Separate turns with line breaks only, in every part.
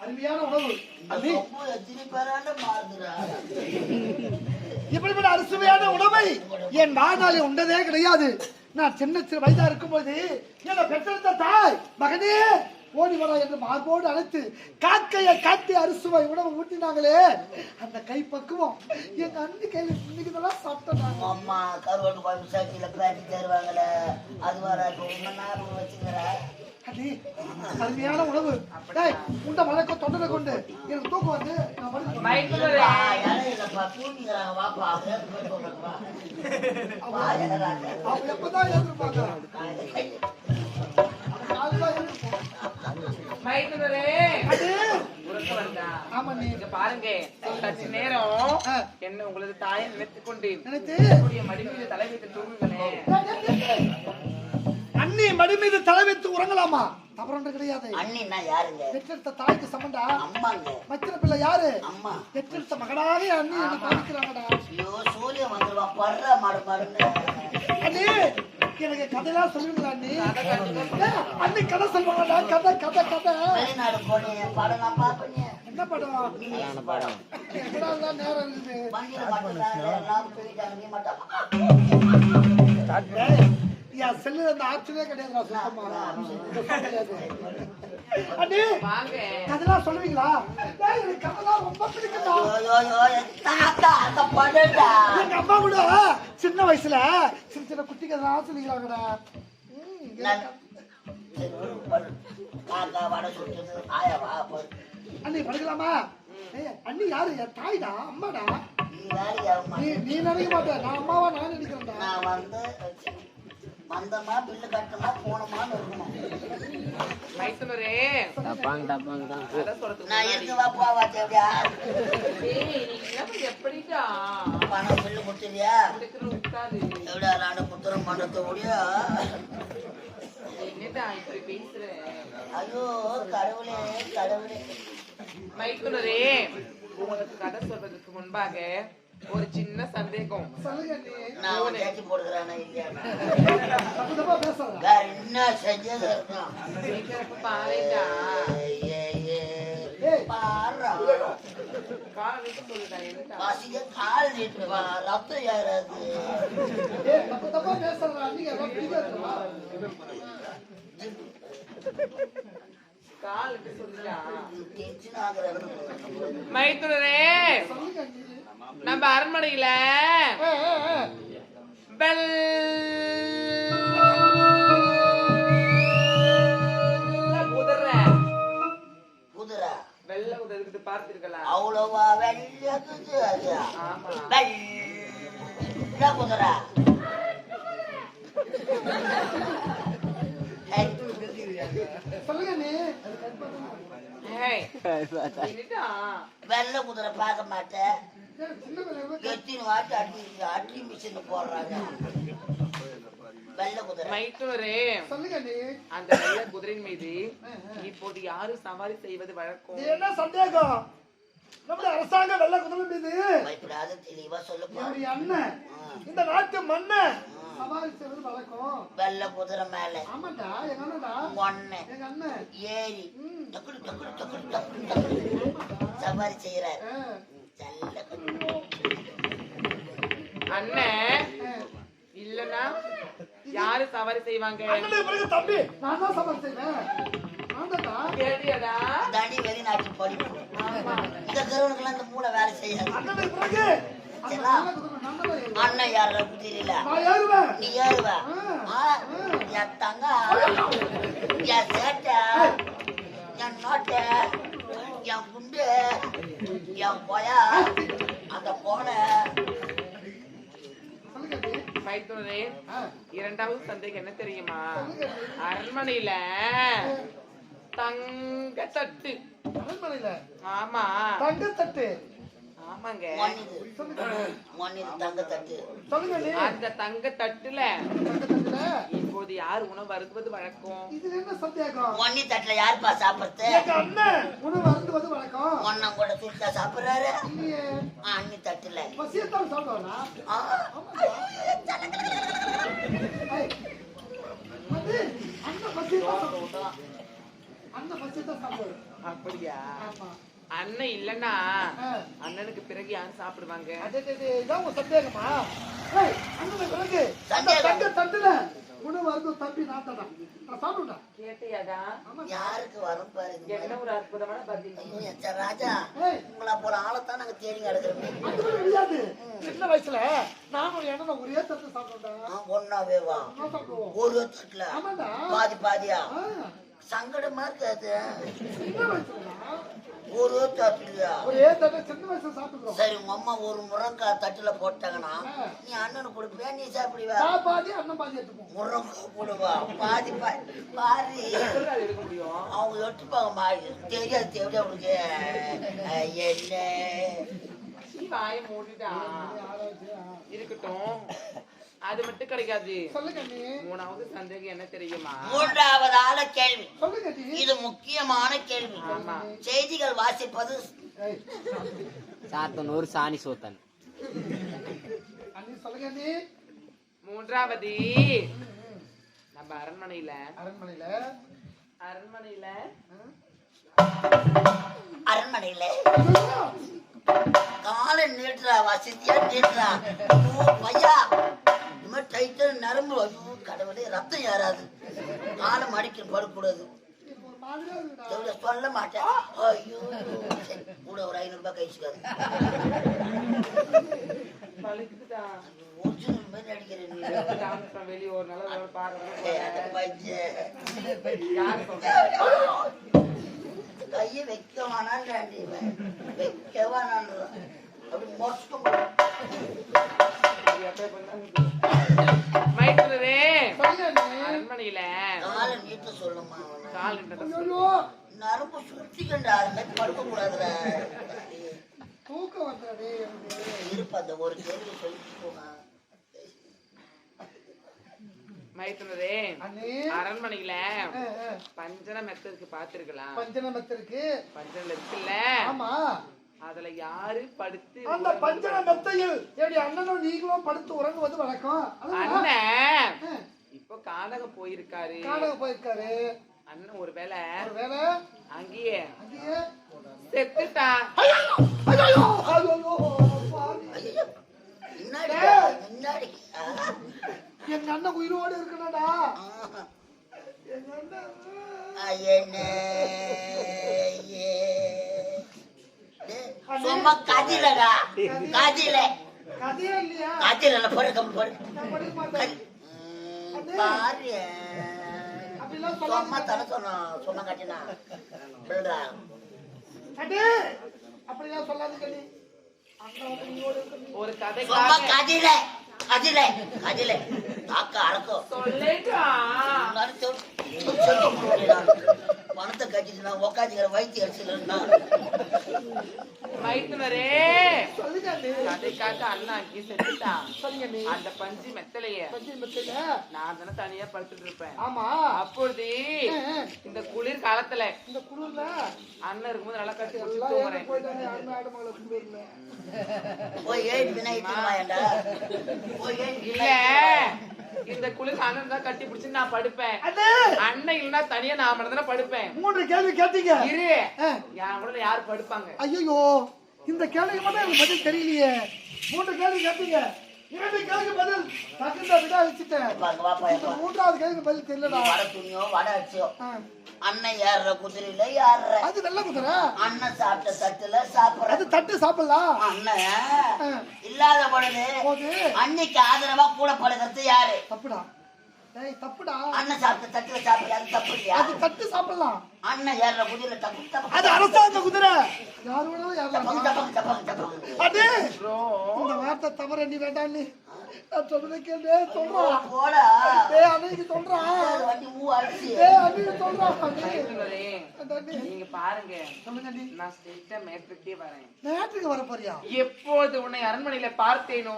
அருமையான உணவு. இப்படிப்பட்ட அரிசுவையான உணவை என் வாழ்நாளில் உண்டதே கிடையாது. நான் சின்ன வயதா இருக்கும்போது என்னை பெற்றெடுத்த தாய் மகனே ஓடி வரா என்று மார்போடு அழைத்து காக்கையை காட்டி அரிசுவை உணவு ஊட்டினாங்களே. அந்த கை பக்குவம் எங்க அண்ணி கையில இன்னைக்கு தான் சாப்பிட்டேன் நான்.
அம்மா கருவாட்டு குழம்பு சாக்கியில பேட்டி தருவாங்களே. அது வர வச்சுக்கிற.
அருமையான உணவு. உண்ட வழக்கம் தொண்டனை கொண்டு எனக்கு தூக்கம் வந்து நான் படுத்து-
மைக்குலரே பாருங்க. சற்று நேரம். என்ன உங்களது தாயை நினைத்துக் கொண்டு
நினைத்து.
என்னுடைய மடி மீது தலை வைத்து தூங்குங்களேன்
அண்ணி மடி மீது தலை வைத்து உறங்கலாமா? தவறொன்று கிடையாது.
அண்ணின்னா யாருங்க?
பெற்றெடுத்த தாய்க்கு சமண்டா?
அம்மாங்க.
மச்சின பிள்ளை யாரு?
அம்மா.
பெற்றெடுத்த மகனாவே அண்ணி என்ன பாதிக்கிறாங்கடா.
ஐயோ சூரியன் வந்துருவான். படுற மாடு மாடுன்னு.
அண்ணி எனக்கு கதையெல்லாம் சொல்லுங்களா ஏய், அண்ணி கதை சொல்லுவாங்கடா. கதை கதை கதை. என்ன படம்? நேரம் இருக்குது? என் செல்லுல அந்த ஆப்ஷனே கிடையாதுடா சுத்தமா. கிடையாது. அண்ணி கதையெல்லாம் சொல்லுவீங்களா? எனக்கு கதைலாம் ரொம்ப
படம்டா
எங்க அம்மா கூட சின்ன வயசுல சின்ன சின்ன குட்டி கதை சொல்லிக்கிறாங்கடா. அண்ணி படுக்கலாமா? அண்ணி யாரு? என் தாய்டா அம்மாடா?
நீ
நினைக்க மாட்டேன் நான் அம்மாவா நான் நினைக்கிறேன்டா.
நான் வந்து வந்தமா பில்லு கட்டமா போனோமான்னு இருக்கணும்.
மைக்குலரே கதை சொல்றதுக்கு
நான்
முன்னாடி.
இருக்கு வா போவா தேவையா?
எப்படிடா
பணம் பில்லு கொடுத்துருவியா எவ்வளோ நாடு புத்திரம் பண்ணுறது முடியா ஐயோ கடவுளே கடவுளே.
மைக்குலரே உங்களுக்கு கதை சொல்றதுக்கு முன்பாக ஒரு சின்ன சந்தேகம்.
என்ன செஞ்சது
பாருடா. கால்
நீட்டு வா ரத்தம் ஆகுறாங்க.
மைத்துனரே. நம்ம அரண்மனையில. பெல் குதிரை
குதிரை
வெள்ளை குதிரை இருக்குது பார்த்திருக்கலாம்
அவ்வளவா வெள்ள குதிரை வெள்ளை குதிரை பார்க்க மாட்டேன். எத்தின வாட்டி அடி அடி மிஷின் போடுறாங்க.
அண்ணி
அந்த வெள்ளை குதிரையின் மீது இப்போது யாரு சவாரி செய்வது வழக்கம்?
இது என்ன சந்தேகம்? நம்முடைய அரசாங்க வெள்ள குதிரை மீது
தெளிவா
என்னுடைய அண்ணன். இந்த நாட்டு மண்ணன் சவாரி செய்வது வழக்கம்.
வெள்ளை குதிரை மேல.
ஆமாண்டா எங்க அண்ணன்டா?
ஒன்னு
எங்க அண்ணன்?
ஏறி.
ம்.
டக்குனு டக்குனு டக்குனு டக்குனு டக்குனு. சவாரி செய்யறாரு செல்ல
அண்ணன். இல்லனா யாரு சவாரி செய்வாங்க?
அண்ணனுக்கு பிறகு தம்பி. நான் தான் சவாரி செய்வேன். ஆண்டாடா
கேட்டியாடா?
தாண்டி வெளிநாட்டு படிப்பு. இந்த கருவனுக்கெல்லாம் இந்த மூளை வேலை செய்யாது. அண்ணன் யாரும் தெரியல?
நான் ஏறுவேன்
நீ ஏறுவ என் தங்க. என் சேட்டை. என் நோட்டை. என் குண்டு என் கொயா அந்த போனை
இரண்டாவது சந்தேகம் என்ன தெரியுமா. அரண்மனையில தங்க தட்டு
அரண்மனையில?
ஆமா.
தங்கத்தட்டு.
ஆமாங்க.
மண்ணிது.
சொல்லுங்க.
மண்ணிது தங்க தட்டு.
அந்த தங்க தட்டுல
சாப்பிடும்
போது யார் உணவு அருந்துவது வழக்கம்?
இதுல என்ன சந்தேகம்?
ஒன்னி தட்டுல யாருப்பா சாப்பிடுறது?
எங்க அண்ணன் உணவு அருந்துவது வழக்கம்?
ஒண்ணம் கூட தூக்கா சாப்பிடுறாரு. அண்ணி தட்டுல
பசியத்தால் சாப்பிடுவானா?
அண்ணன்
பசியத்தான்
அண்ணன்
பசியத்தான்
சாப்பிடுவாரு. அப்படியா?
அண்ணன் இல்லனா
அண்ணனுக்கு பிறகு யார் சாப்பிடுவாங்க?
அதுதான் சந்தேகமா? அண்ணனுக்கு பிறகு தட்டுல உணவு அருந்தும் தம்பி நான் தானா? நான் சாப்பிடுடா
கேட்டியாடா?
யாருக்கு வரும் பாருங்க
என்ன ஒரு அற்புதமான பதில்.
ராஜா உங்களை போல ஆளைத்தான் நாங்க தேடி கிடக்குறோம்
அது கூட முடியாது சின்ன வயசுல நானும் என்ன ஒரே தட்டு சாப்பிடுறேன்டா
ஒன்னாவே வா.
நான்
ஒரு தட்டுல.
ஆமாடா
பாதி பாதியா? சங்கடமா இருக்காது. ஒரு தட்டுலயா சரி உங்க அம்மா ஒரு முருங்கக்காய் தட்டுல போட்டாங்கன்னா நீ அண்ணனுக்கு கொடுப்பியா நீ சாப்பிடுவா?
அண்ணன்
முருங்கக்காய் போடுவா. பாதி பாதி. அவங்க எடுத்துப்பாங்க மாதிரி தெரியாது தெரியாது அவனுக்கு என்ன?
இருக்கட்டும். அது மட்டும் கிடைக்காது. மூணாவது சந்தேகம் என்ன தெரியுமா?
மூன்றாவது ஆள கேள்வி இது முக்கியமான கேள்வி.
ஆமா.
செய்திகள் வாசிப்பது
ஏய்,
சாத்தனூர் சாணி சூத்தன்.
மூன்றாவது. நம்ம அரண்மனையில.
அரண்மனையில.
அரண்மனையில.
அரண்மனையில. காலை நீட்டுறா வசதியா நீட்டுறா. ஐயோ, இந்த மாதிரி டைட்டன் நரம்பு ஐயோ கடவுளே ரத்தம் ஏறாது காலை மடிக்க படக்கூடாது
இது.
எவ்வளவு சொல்ல மாட்டேன் ஐயோ சரி, கூட ஒரு ஐநூறு ரூபாய் கழிச்சுக்காது ஒரிஜினல் மாதிரி அடிக்கிறேன் நீ.
டாக்டர் வெளியே ஒரு. யார் சொல்றா?
கையை வைக்க. வைக்க. அப்படி
பண்ணாங்க? மைத்துனரே. அரண்மனையில
காலை நீட்ட சொல்லுமா அவனை.
கால் நின்றத
ஐயோ.
நரம்பு சுத்திக்கண்டா அது மாதிரி படுக்க கூடாதுடா
தூக்கம் எனக்கு.
இருப்ப அந்த ஒரு கேள்வி போங்க
மைத்துனரே
அண்ணே.
அரண்மனையில
ஆ, ஆ.
பஞ்சன பாத்துருக்கலாம்
பஞ்சனமத்திற்கு
பஞ்சனல் இருக்குல்ல
ஆமா.
அதுல யாரு படுத்து
அந்த பஞ்சன மெத்தையில் எப்படி அண்ணனும் நீங்களும் படுத்து உறங்குவது வழக்கம்?
அண்ணன் இப்போ கானகம் போயிருக்காரு.
கானகம் போயிருக்காரு.
அண்ணன் ஒருவேளை
ஒருவேளை
அங்கேயே.
அங்கேயே?
செத்துட்டான்
எங்க அண்ணன் உயிரோடு இருக்கணும்டா. எங்க அண்ணன்
சும்மா கதிலடா. கதில.
கதையே இல்லையா?
கதில படுக்க படு.
நான் படிக்க மாட்டேன்.
ம், பாரு. சும்மா தானே சொன்னோம் சும்மா கட்டினா. பிள்ளை
அடே அப்படிலாம்
ஒரு
கதில. கதில. கதில.
சொல்லிட்டான்
பணத்தை கட்டிட்டு நான் உக்காந்துக்கிற வயிற்று அடிச்சுலன்னா
மைத்துனரே! செத்துட்டான்
சொல்லுங்க நீ
அந்த பஞ்சு மெத்தலைய. நான் தானே தனியா படுத்துட்டு இருப்பேன்.
ஆமா.
அப்பொழுது. இந்த குளிர் காலத்துல
இந்த குளிர்ல?
அண்ணன் இருக்கும்போது நல்லா கட்டி
போய் போய் ஏழு
இல்ல. இந்த குளிர் அண்ணன் தான் கட்டி பிடிச்சு நான் படுப்பேன்.
அண்ணே
அண்ணன் இல்லைன்னா தனியா நான் மட்டும் தானே படுப்பேன்.
மூன்று கேள்வி கேட்டீங்க.
இரு. என் கூட யாரு படுப்பாங்க?
ஐயோ இந்த கேள்விக்கு மட்டும் எனக்கு பதில் தெரியலையே. மூன்று கேள்வி கேட்டீங்க. இரண்டு கேள்விக்கு பதில் தகுந்த விடா வச்சுட்டேன்
வாங்க வாப்பா
இந்த மூன்றாவது கேள்விக்கு பதில் தெரியலடா.
வடை துணியோ வடை அடிச்சோ
ஆ.
அண்ணன் ஏறுற குதிரையில ஏறுற.
அது வெள்ள குதிரை.
அண்ணன் சாப்பிட்ட தட்டுல சாப்பிடுற.
அது தட்டு சாப்பிடலாம்.
அண்ணன். இல்லாத பொழுது அன்னைக்கு ஆதரவா கூட படுகிறது யாரு?
தப்புடா ஏய் தப்புடா.
அண்ணன் சாப்பிட்ட தட்டுல தப்பு இல்லையா?
அது தட்டு சாப்பிடலாம்.
அண்ணன் ஏறுற குதிரையில தப்பு தப்பு
அது அரசாங்க குதிரை. யாரு வேணாலும் ஏறலாம்.
தப்பாங்க தப்பாங்க தப்பாங்க
அடே!
ப்ரோ.
இந்த வார்த்தை தவற நீ வேண்டாம் நீ நான் சொல்றதை கேளு சொல்றான்
போடா.
ஏய் அன்னைக்கு சொல்றான்
வண்டி மூ அடிச்சு.
ஏய் அன்னைக்கு சொல்றான் அன்னைக்கு.
மைத்துனரே
அதாண்டி.
நீங்க பாருங்க. நான் ஸ்ட்ரெயிட்டா மேட்டுக்கே வரேன்.
நேற்றுக்கு வர போறியா?
எப்போது உன்னை அரண்மனையில பார்த்தேனோ?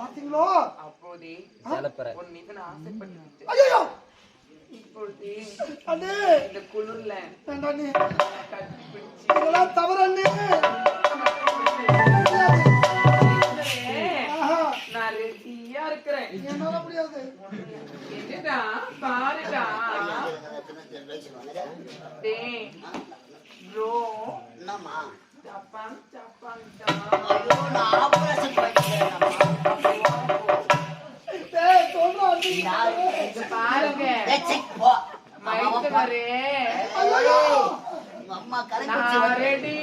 பாத்தீங்களோ
அப்போதே உன் மீது நான் ஆசைப்பட்டு
ஐயோ
இப்பொழுது
அண்ணே!
இந்த குளிர்ல பிடிச்சு
இதெல்லாம் தவறு அண்ணே.
நான் ரெடியா இருக்கிறேன்.
என்னால முடியாது.
என்னடா பாருடா. டேய் ப்ரோ
என்னம்மா?
ஜப்பான் ஜப்பான்
ஐயோ அம்மா கலங்கி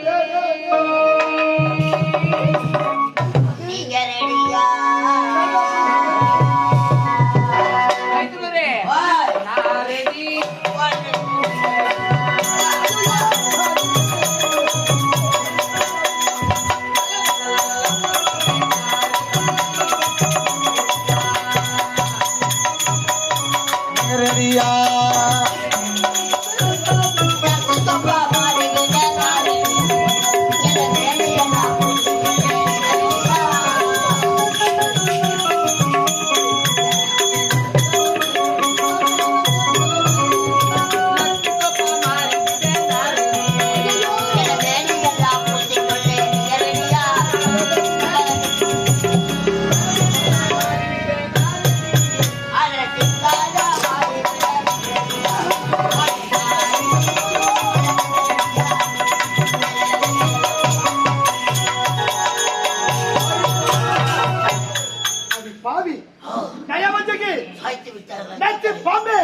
நயவஞ்சகி
சாய்த்து விட்டார்கள்
நேற்று பாம்பே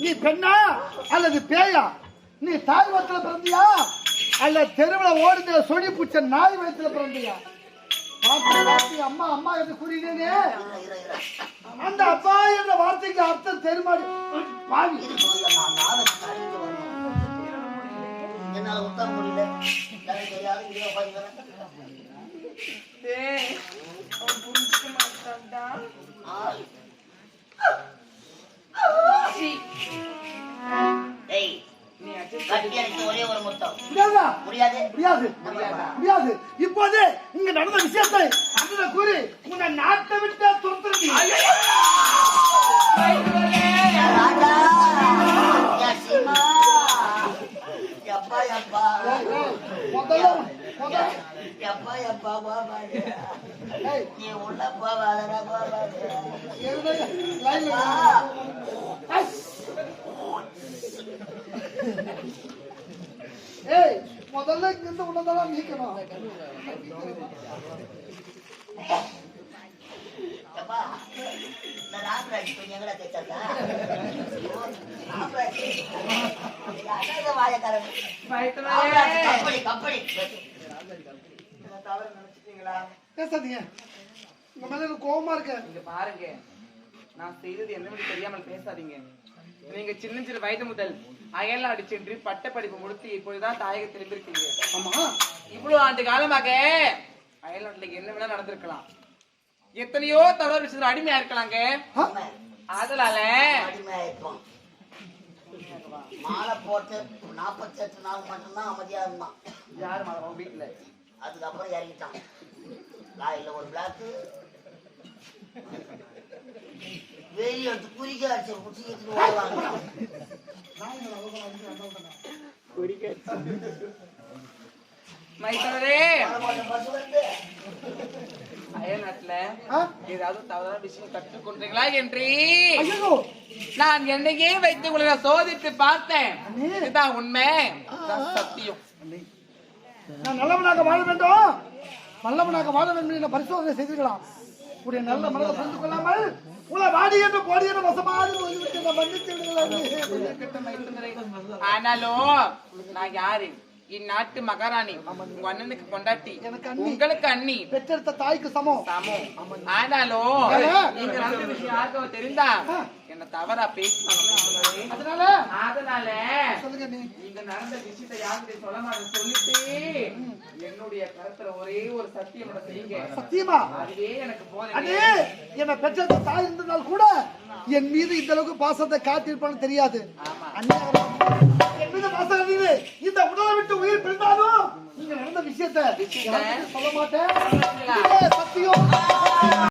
நீ பெண்ணா அல்லது பேயா நீ தாய் வயிற்றுல பிறந்தியா அல்ல தெருவில் ஓடுந்த சொடி பூச்ச நாய் வயிற்றுல பிறந்தியா அம்மா அம்மா என்று கூறினேனே. அந்த அப்பா என்ற வார்த்தைக்கு அர்த்தம் தெருமாடி பாவி.
என்னால உட்கார முடியல.
புரிஞ்சுக்க மாட்டான்டா.
ஒரே ஒரு முத்தம்.
முடியாதா?
முடியாது.
முடியாது. இப்போது இங்க நடந்த விஷயத்தை அண்ணனை கூறி உன்னை நாட்டை விட்டு
வரே
ராஜா! சீமா எப்பா எப்பா?
முதல்ல
எப்பா எப்பா
ஏய்,
நீ உள்ள போவாதடா போவாது
ஐ. ஏய் முதல்ல இங்கிருந்து உன்னதான் நீக்கணும்.
என்ன
கோவமா இருக்கு.
இங்க பாருங்க. நான் செய்தது என்னவென்று தெரியாமல் பேசாதீங்க. நீங்க சின்ன சிறு வயது முதல் அயல்நாடு சென்று பட்ட படிப்பு முடித்து இப்பொழுதுதான் தாயக திரும்பியிருக்கீங்க.
ஆமா.
இவ்வளவு ஆண்டு காலமாக அயல்நாட்டுல என்ன வேணா நடந்திருக்கலாம். எத்தனையோ தவறு விஷயத்துல அடிமையா இருக்கலாங்க? அதனால.
மாலை போட்டு நாற்பத்தி எட்டு நாள் மட்டும்தான் அமைதியா இருந்தான்
யாரு உங்க வீட்டுல
அதுக்கப்புறம் இறங்கிட்டான். காயில ஒரு பிளாக்கு வெயில் எடுத்து குறிக்க அடிச்சு குச்சி ஓடுவாங்க
மைத்தனரே? ஏதாவது தவறான விஷயம் கற்றுக்கொண்டீங்களா என்று? நான் என்னையே வைத்து உங்களை நான் சோதித்து பார்த்தேன். இதுதான் உண்மை. சத்தியம்.
நான் நல்லவனாக வாழ வேண்டும். நல்லவனாக வாழ வேண்டும் என்ற பரிசோதனை செய்திருக்கலாம் உடைய நல்ல மனதை புரிந்து கொள்ளாமல்
ஆனாலும் நான் யாரு? இந்நாட்டு மகாராணி உங்க அண்ணனுக்கு கொண்டாட்டி. உங்களுக்கு அண்ணி
பெற்றெடுத்த தாய்க்கு சமம்
சமம் ஆனாலும்? நீங்க யாருக்கும் தெரிந்தா என்ன தவறா பேசுவாங்க
அதனால
அதனால
சொல்லுங்க
நீங்க நடந்த விஷயத்தை யாருக்கிட்ட சொல்ல மாட்டேன்னு சொல்லிட்டு என்னுடைய கருத்துல ஒரே ஒரு சத்தியம் செய்யுங்க
சத்தியமா
அதுவே எனக்கு போதும்
என்னை பெற்ற தாய் இருந்ததால் கூட என் மீது இந்த அளவுக்கு பாசத்தை காட்டியிருப்பான்னு தெரியாது அண்ணே இருந்தது இந்த உடலை விட்டு உயிர் பிரிந்தாலும் நீங்க நடந்த விஷயத்தை சொல்ல மாட்டேன்? சத்தியம்.